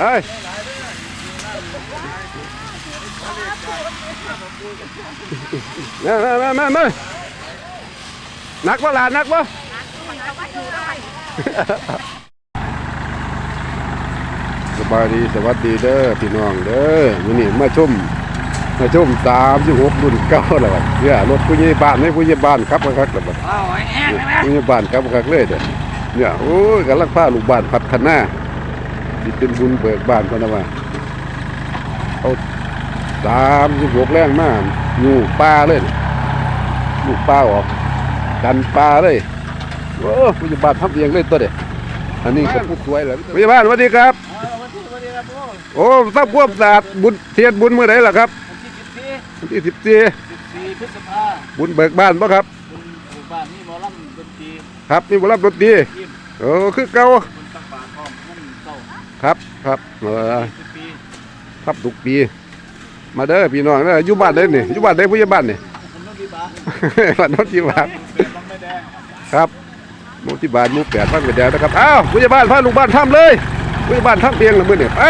เอ้ยมามามามามานักบ่หลานนักบ่สบายดีสวัสดีเด้อพี่น้องเด้อมื้อนี้มาชมมาชม36รุ่นเก่าแล้วบัดเนี่ยรถผู้ใหญ่บ้านให้ผู้ใหญ่บ้านครับคักๆแล้วบัดเอาไอ้แห้งนะผู้ใหญ่บ้านครับคักเลยเด้อเนี่ยโอ้ยกำลังพาลูกบ้านพัดคันหน้า สิเป็นบุญเบิกบ้านพุ่นน่ะว่าเอา36แรงมากอยู่ป่าเลยอยู่ป่าออกดันป่าเลยโอ้ผู้ใหญ่บ้านทำเองเลยตัวเด้อันนี้ก็ผู้สวยแล้วผู้ใหญ่บ้านสวัสดีครับวันที่วันนี้ครับพ่อโอ้ทราบควบศาสตร์บุญเทียนบุญเมื่อไหร่ล่ะครับวันที่สิบสี่วันที่สิบสี่สิบสี่พฤษภาบุญเบิกบ้านปะครับคุณหมู่บ้านนี่หมอลำดนตรีครับมีบุรับรถดีทีมโอ้คือเก่า ครับครับเออครับทุกปี มาเด้อพี่น้องเด้ออยู่บ้านเด้อนี่อยู่บ้านเด้อผู้ใหญ่บ้านนี่คนนอตีบ้านนนที่บ้านเปลี่ยนบม่แดงครับนนที่บ้านหมู่แปดบ้านกระแดงนะครับอ้าวผู้ใหญ่บ้านพาลูกบ้านทำเลยผู้ใหญ่บ้านทำเองละมื้อนี่ไป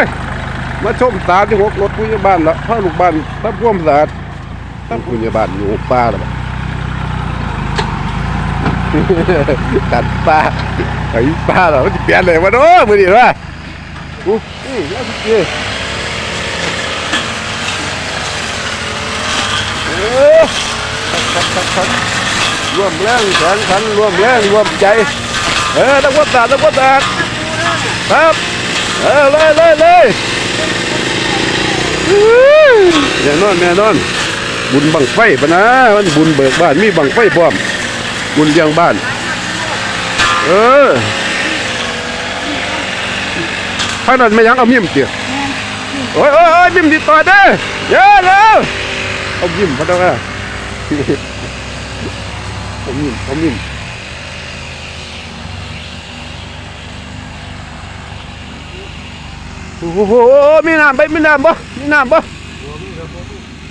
มาชมสามที่หกรถผู้ใหญ่บ้านละพาลูกบ้านทำควมสะอาดทำผู้ใหญ่บ้านอยู่ป่าแล้วบัดตัดปลาไอ้ปลาเหราจะเปลี่ยนเลยวันโอ้มือดีว่า อู้อู้ยาสุดเจเออคักคักคักรวมแรงแข่งขันรวมแรงรวมใจ เออตะวัดตาตะวัดตาครับ เออเลยเลยเลยแน่นอนแน่นอน บุญบังไฟปะนะมันบุญเบิกบ้านมีบังไฟพร้อม บุญเลี้ยงบ้าน เออ พานันไม่ยังเอามิ่มเตี๋ยโอ้ยโอ้ยโอ้ยมิ่มติดต่อเด้อเยอะแล้วเอามิ่มพะเจ้าค่ะเอามิ่มเอามิ่มโอ้โหมีน้ำไปมีน้ำบ่มีน้ำบ่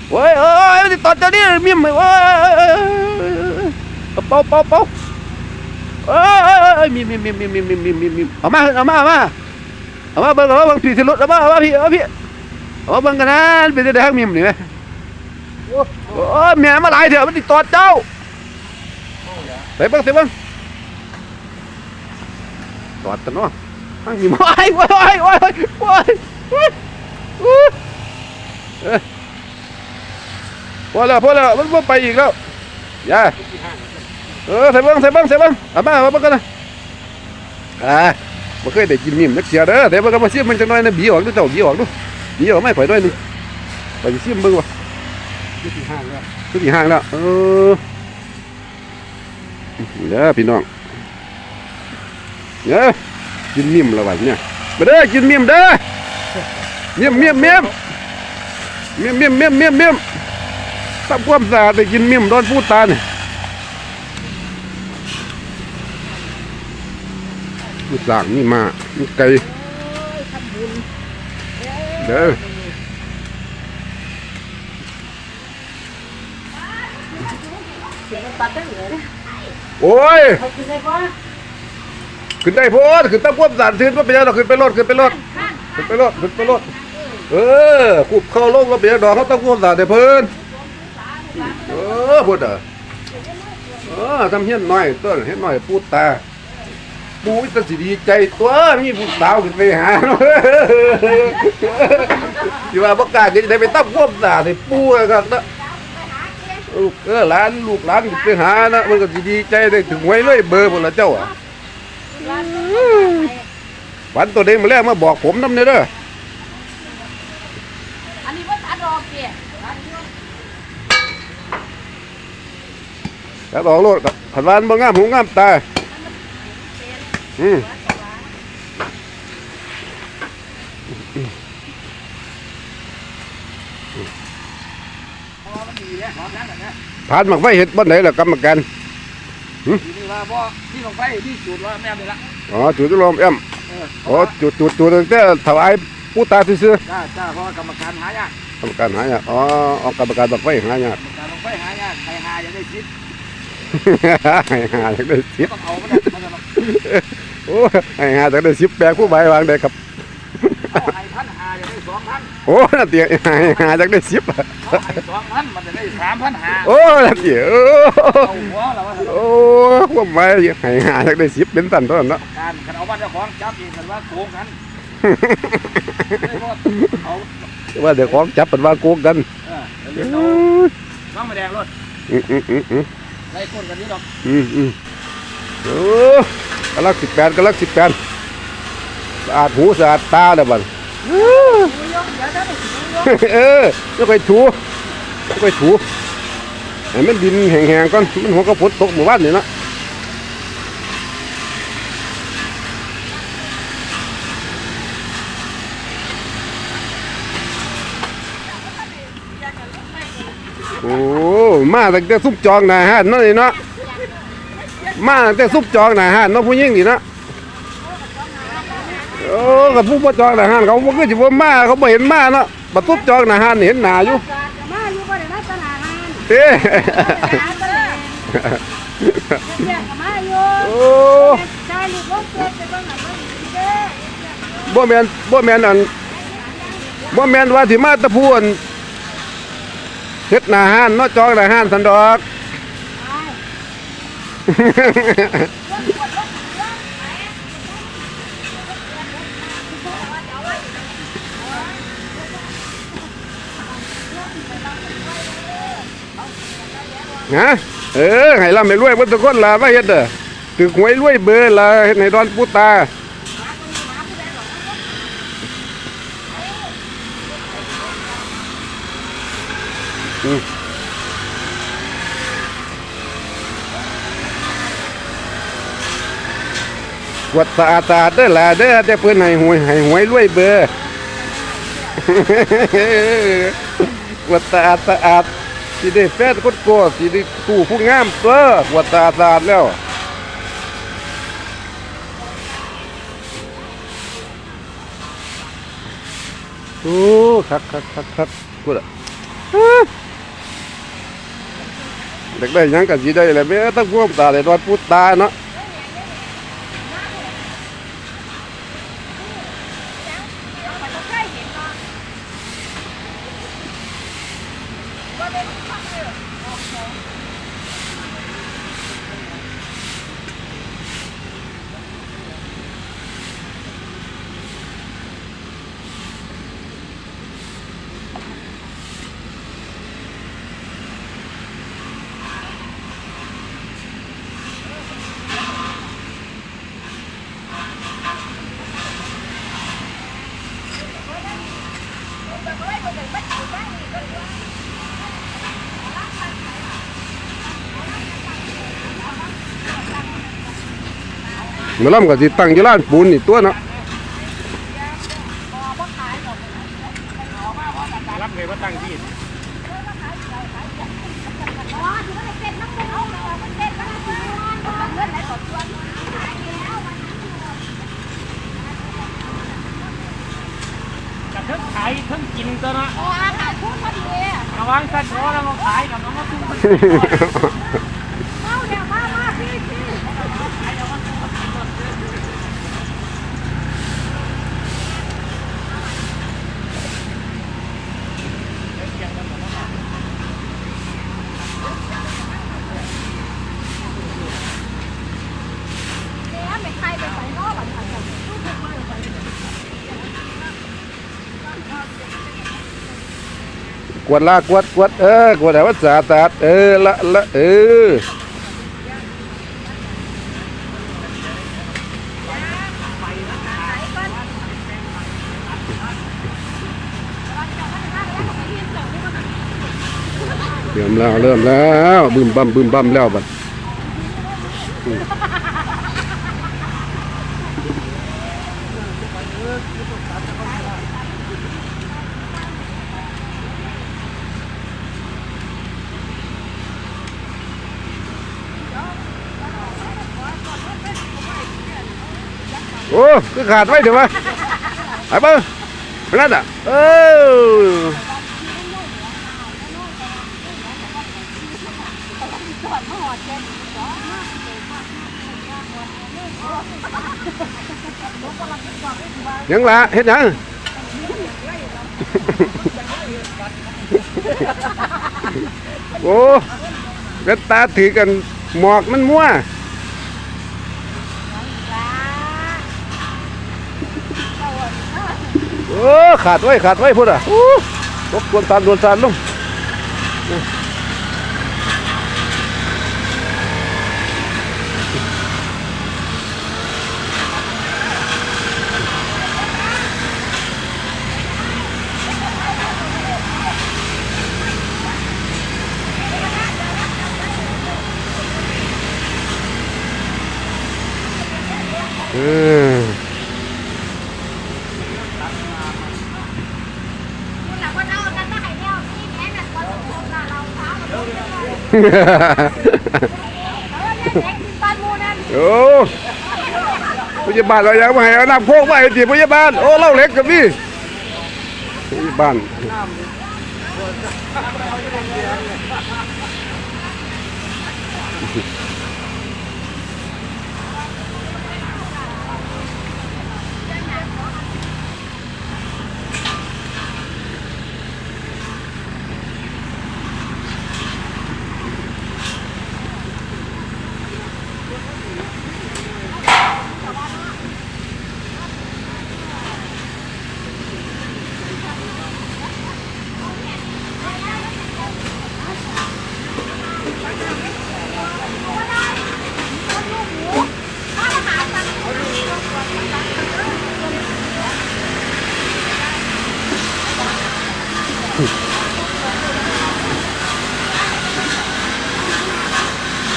โอ้ยเอ้ยติดต่อเจ้านี่มิ่มโอ้ยเป่าเป่าเป่าเอ้ยเอ้ยเอ้ยมีมีมีมีมีมีมีมีมีเอามาเอามาเอามา เอามาเบิ่งเอามาเบิ่งผีสิรถเอามาเอามาพี่เอามาพี่เอามาเบิ่งกันนะเป็นจะได้ฮักมีมนี่ไหมโอ้ยแม่มาหลายเถอะมันติดต่อเจ้าไปเบิ่งไปเบิ่งตอดกันเนาะฮักมีมโอ้ยโอ้ยโอ้ยโอ้ยโอ้ยโอ้ยพอแล้วพอแล้วมันไปอีกแล้วย่าเออใส่เบิ้งใส่เบิ้งใส่เบิ้งเอามาเอามากันนะอ่า ม่เคยได้กินมีมนักเสียเด้อแต่ว่าก็มาซิยมันจังน้อยนะบีออกดูเจ้าบีออกดูบีออกไม่ข่อยด้วยนึงข่อยซิมเบิ่งวะะที่สี่ห้างแล้วที่สี่ห้างแล้วเออเด้อพี่น้องเด้อกินมีมละวันเนี่ยมาเด้อกินมีมเด้อมียมมียมมียมมียมเมียมเมียมเมียมทำความสะอาดได้กินมีมโดนพูดตาเนี่ย ลูกหลางนี่มาลูกไก่เด้อโอ้ยเขากินได้ปะขึ้นได้พดขึ้นตะพวบสารซื้อมาเป็นยังดอกขึ้นไปรถขึ้นไปรถขึ้นไปรถขึ้นไปรถเออขุบเข้าลงก็เป็นยังดอกเขาต้องพวบสารเดี๋ยวเพิ่นเออพูดอะเออทำเฮี้ยนน้อยต้นเฮี้ยนน้อยพูดตา ปูวิตาสิดีใจตัวมีผู้สาวขึ้นไปหาเนาะที่ว่าประกล้าศจะได้ไปตั้งพวบสารในปูอะครับนะลูกเออหลานลูกหลานไปหานะมันก็สิดีใจได้ถึงไว้เลยเบอร์หมดละเจ้าอะวันตัวเด้งมาแล้วมาบอกผมน้ำเนี่ยเด้ออันนี้ว่าตัดดอกเกี่ยแล้วบอกโลดกับผันวานบ่งามหูงามตา อืมผ่านหมักไฟเห็ดบ้านไหนล่ะกรรมการนี้ว่าพ่อที่ลงไปที่จุดว่าแม่เลยละอ๋อจุดลมแอมอ๋อจุดจุดจุดตั้งแต่ถวายผู้ตาซื่อจ้าจ้าเพราะกรรมการหายากกรรมการหายากอ๋อเอากรรมการหมักไฟหายากกรรมการลงไปหายากใครหายังได้คิดหายหายากได้สิบต้องเอามันนะมันจะ โอ้ยหายหาอยากได้สิบแปลงผู้ใบวางได้ครับเอาให้จะได้สองพันโอ้น่าเตียหาหาจากได้สิบอะเอาให้สองพันมันจะได้สามพันหาโอ้น่าเตียโอ้เอาหัวแล้วว่าโอ้ว่าไม่ให้หาจากได้สิบเป็นตันต้นเนาะการคันเอาบ้านเจ้าของจับเองกันว่าโกงกันไม่พอเอาว่าเดี๋ยวของจับเป็นว่าโกงกันเออเรียนเอาน้องมาแดงรถอืมอืมอืมอืมไล่คนกันนี่ดอกอืมอืมโอ้ กำลังสิบแปดกำลังสิบแปดสะอาดหูสะอาดตาเด้อบัดเออไม่ค่อยถูไม่ค่อยถูให้มันดินแห้งๆก่อนมันหัวกระพุดตกหมู่บ้านนี่นะโอ้มาตั้งแต่ซุปจองนาฮานเนั่นนี่เนาะ มาตั้งแต่ซุปจองหนาฮานเนาะผู้หญิงนี่นะโอ้กับผู้บ่จองหนาฮานเขาบ่คือสิบ่มาเขาบ่เห็นมาเนาะบัดซุปจองหนาฮานนี่เห็นหน้าอยู่มาอยู่บ่ได้มาตลาดนานเอ้หาตลาดเรียกมาอยู่โอ้ชายลูกบ่เกิดไปบ่หนักบ่เด้อบ่แม่นบ่แม่นอันบ่แม่นว่าสิมาตะพูอันเฮ็ดหน้าห้านเนาะจองหน้าห้านสันดอก ฮะเออให้ร่ำให้รวยเบ่ทุกคนล่ะมาเฮ็ดเด้อถึกหวยรวยเบอร์ล่ะเฮ็ดให้ดอนปูตาก วดสะอาดสะอาดเด้อล่ะเด้อแต่เพิ่อนให้หวยให้หวยรวยเบอร์กวดสะอาดสะอาดสิได้แฟนกดโกสิได้ตู้ผู้งามเด้อกวดสะอาดสะอาดแล้วโอ้คักคักคักคักกูละเด็กได้ยังกันสิได้แหละแม่ต้องพ่วงตาเลยรอดพูดตาเนาะ มาล่ำก็สิตั้งอยู่ร้านปูนนี่ตัวเนาะรับเงินว่าตั้งที่อ๋อที่มันเต้นน้ำมันเอามันเต้นมันเต้นมันเงินไหลต่อตัวกับทั้งขายทั้งกินตัวนะอ๋ออาหารพูดพอดีระวังสัตว์แล้วมาขายกับน้องมาตุ้ง เมาเนี่ยมามาพี่พี่ เนี่ยไม่ใครไปใส่นอกหลังจากลูกมาใส่ กวดลากวดกวดเออกวดให้ว่าสาดสะอาดเออละละเออเริ่มแล้วเริ่มแล้วบึมบั่มบึมบั่มแล้วบัด โอ้คือขาดไว้เดี๋ยวมาไอ้เบิ้งไปนั่นอะเออยังละเฮ็ดยังโอ้เวตาถือกันหมอกมันมั่ว ออขาดไว้ขาดไว้พุ่นอะอู้รบกวนตามดวนซานลุงเออ คุณน่ะคนเอาอันนั้นมาให้แล้วที่แม่น่ะคนชมน่ะเราเท้ามันลงเลยเออเนี่ยแดงกินปลาหมูนั่น โอ้พยาบาลเราอยากมาให้เอาน้ำโคกมาให้ตีพยาบาลโอ้เล่าเล็กกับพี่พยาบาล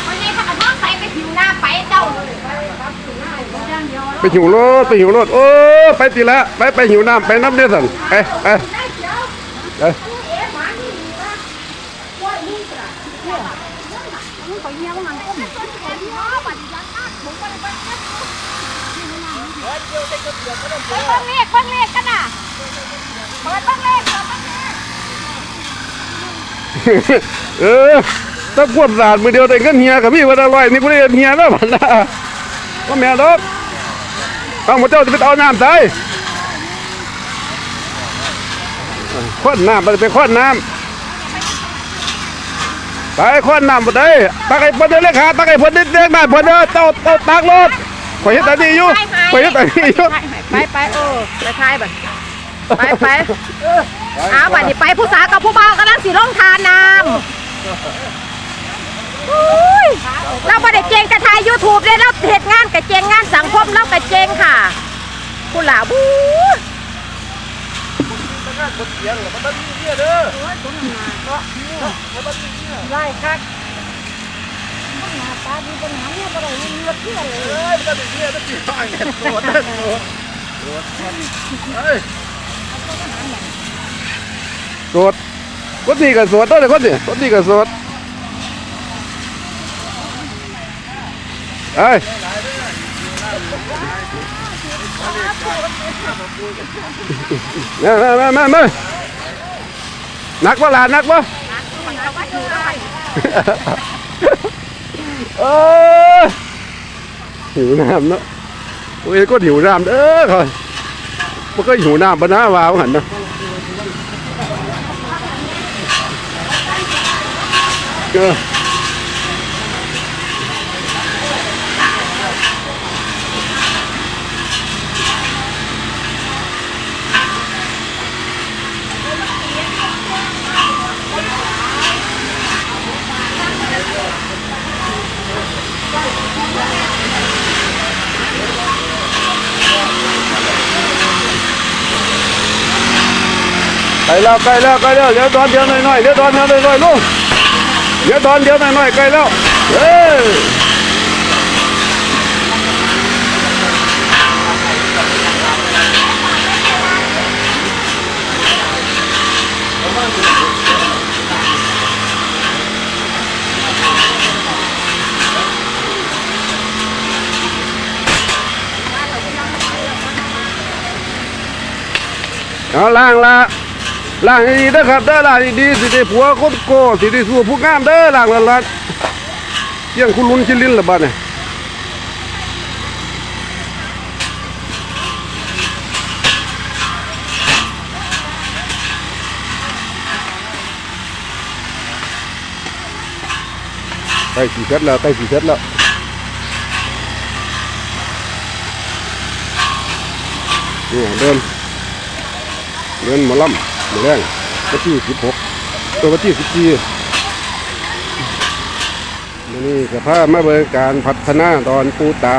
วันนี้ถ้าน้องไปไปผิวหน้าไปเจ้า ไป หิวรถไปหิวรถโอ้ไปตีละไปไปหิวน้ำไปน้ำเดือดสันไปไปได้เดี๋ยวไปเอ๊ะหมานี่มีว่าว่านี่จ้ะเนี่ยมึงขอเยี่ยมมันก็มีคนเห็นว่าบัดยันหน้าผมก็เลยไปเบิ้งเลขเบิ้งเลขกันน่ะเปิดเบิ้งเลขเปิดเบิ้งเลขเออถ้าควบสะอาดมือเดียวแต่เงินเฮียกับพี่วันอร่อยนี่กูได้เฮียแล้วพันละว่าแม่ดอก ต้องมาเจ้าจะไปเอาน้ำใส่ข้นน้ำไปไปข้นน้ำไปข้นน้ำไปได้ตักไอ้เพิ่นเด้อเลยขาตักไอ้เพิ่นเด้อเด้อมาเพิ่นเด้อเต้าเต้าตักรถข่อยเฮ็ดแต่นี่อยู่ข่อยเฮ็ดแต่นี่อยู่ไปไปเออไปทายบัดไปไปเอาบัดนี้ไปผู้สาวกับผู้บ่าวกำลังสิลงทานน้ำอุ้ย เราบ่ได้เจงแต่ทายยูทูบเลยเราเหตุงานกับเจงงานสังคมเรากับเจงค่ะผู้หลาบู๊ไล่คักมึงหน้าตาดีเป็นหางเนี่ยบ่ได้เงินเงินเพื่อนเลยสวดคนนี้ก็สวดตัวเลยคนนี้คนนี้ก็สวด เอ้ยมามามามามานักวะหลานนักวะเออหิวน้ำเนาะโอ้ยก็หิวน้ำเด้อคอยมันก็หิวน้ำปะนะวาวหันเนาะเออ ใกล้แล้วใกล้แล้วใกล้แล้วเดี๋ยวตอนเดีย หลังดีนะครับเด้อลังดีสิได้ผัวคนโกสิได้สู้ผู้งามเด้อลัางละละยี่ยงคุณลุนชิลินหรืะบ้านเนี่ยไปสีเซ็ตแล้วไปสีเซ็ตแล้วนี่เดินเดินมาล่ำ หมอแรงวันที่สิบหกตัววันที่สิบสี่นี่สภาพมาเบิกการพัฒนาตอนปูตา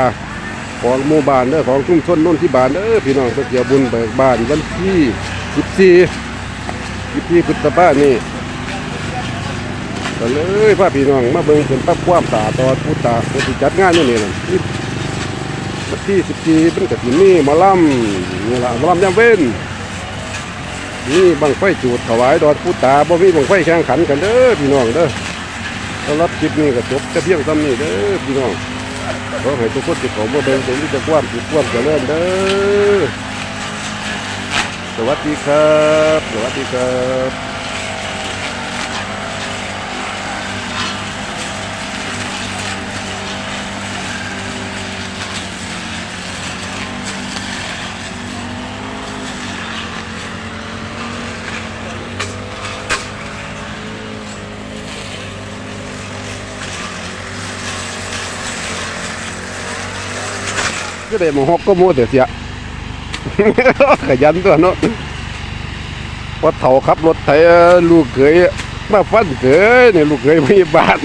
ของหมู่บ้านเด้อของชุมชนนนที่บ้านเด้อพี่น้องเกี่ยวบุญเบิกบ้านวันที่สิบสี่สิบสี่พฤษภาคมนี่ก็เลยพาพี่น้องมาเบิ่งเป็นปั๊บความสะอาตอนปูตาเพื่อที่จัดงานอยู่นี่นะวันที่สิบสี่เป็นกฐินนี่มาล่ำนี่ละมาล่ำยามเว้น นี่บังไฟจูดถวายดอนปูตาบ่มีบังไฟแข่งขันกันเด้อพี่น้องเด้อสำหรับคลิปนี้ก็จบจะเพียงซ้ำนี้เด้อพี่น้องขอให้ทุกคนติดของบ่เบ่งเป็นที่จะความสุขความเจริญเด้อสวัสดีครับ สวัสดีครับ ก็ได้มาฮอกก็โมแต่เสีย ขยันตัวเนาะว่าเฒ่าขับรถไถลูกเขยมาฟันเขยเนี่ยลูกเขยไม่บาด